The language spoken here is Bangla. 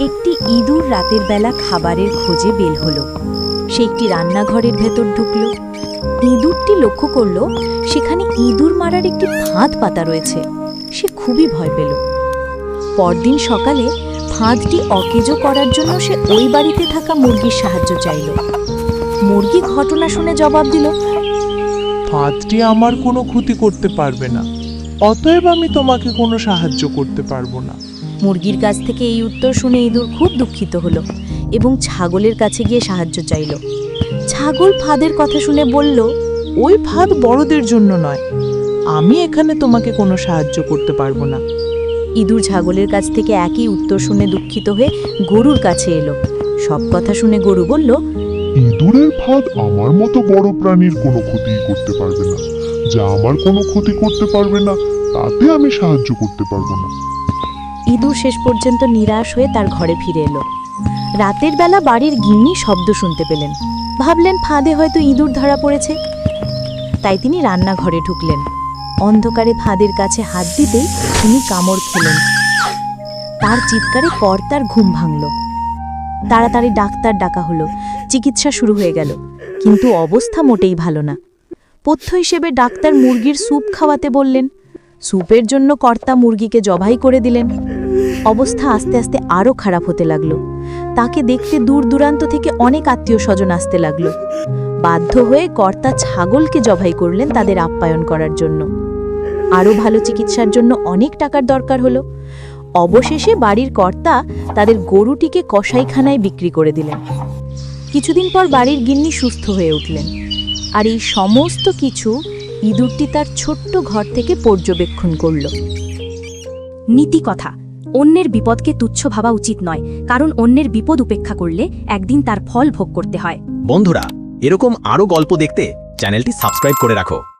একটি ইঁদুর রাতের বেলা খাবারের খোঁজে বের হলো। সে একটি রান্নাঘরের ভেতর ঢুকলো। ইঁদুরটি লক্ষ্য করল, সেখানে ইঁদুর মারার একটি ফাঁদ পাতা রয়েছে। সে খুবই ভয় পেল। পরদিন সকালে ফাঁদটি অকেজো করার জন্য সে ওই বাড়িতে থাকা মুরগির সাহায্য চাইল। মুরগি ঘটনা শুনে জবাব দিল, ফাঁদটি আমার কোনো ক্ষতি করতে পারবে না। অতএব আমি তোমাকে কোনো সাহায্য করতে পারব না। মুরগির কাছ থেকে এই উত্তর শুনে ইঁদুর খুব দুঃখিত হলো এবং ছাগলের কাছে গিয়ে সাহায্য চাইল। ছাগল ফাঁদের কথা শুনে বলল ওই ফাঁদ বড়দের জন্য নয়। আমি এখানে তোমাকে কোনো সাহায্য করতে পারব না। ইঁদুর ছাগলের কাছ থেকে একই উত্তর শুনে দুঃখিত হয়ে গরুর কাছে এলো। সব কথা শুনে গরু বলল ইঁদুরের ফাঁদ আমার মতো বড় প্রাণীর কোনো ক্ষতিই করতে পারবে না। যা আমার কোনো ক্ষতি করতে পারবে না তাতে আমি সাহায্য করতে পারব না। ইঁদুর শেষ পর্যন্ত নিরাশ হয়ে তার ঘরে ফিরে এলো। রাতের বেলা বাড়ির গিন্নি শব্দ শুনতে পেলেন। ভাবলেন ফাঁদে হয়তো ইঁদুর ধরা পড়েছে। তাই তিনি রান্নাঘরে ঢুকলেন। অন্ধকারে ফাঁদের কাছে হাত দিতেই তিনি কামড় খেলেন। তার চিৎকারে কর্তার ঘুম ভাঙল। তাড়াতাড়ি ডাক্তার ডাকা হলো। চিকিৎসা শুরু হয়ে গেল। কিন্তু অবস্থা মোটেই ভালো না। পথ্য হিসেবে ডাক্তার মুরগির স্যুপ খাওয়াতে বললেন। স্যুপের জন্য কর্তা মুরগিকে জবাই করে দিলেন। অবস্থা আস্তে আস্তে আরও খারাপ হতে লাগল। তাকে দেখতে দূর দূরান্ত থেকে অনেক আত্মীয় স্বজন আসতে লাগল। বাধ্য হয়ে কর্তা ছাগলকে জবাই করলেন তাদের আপ্যায়ন করার জন্য। আরও ভালো চিকিৎসার জন্য অনেক টাকার দরকার হলো। অবশেষে বাড়ির কর্তা তাদের গরুটিকে কসাইখানায় বিক্রি করে দিলেন। কিছুদিন পর বাড়ির গিন্নি সুস্থ হয়ে উঠলেন। আর এই সমস্ত কিছু ইঁদুরটি তার ছোট্ট ঘর থেকে পর্যবেক্ষণ করল। নীতি কথা। অন্যের বিপদকে তুচ্ছ ভাবা উচিত নয়, কারণ অন্যের বিপদ উপেক্ষা করলে একদিন তার ফল ভোগ করতে হয়। বন্ধুরা, এরকম আরও গল্প দেখতে চ্যানেলটি সাবস্ক্রাইব করে রাখো।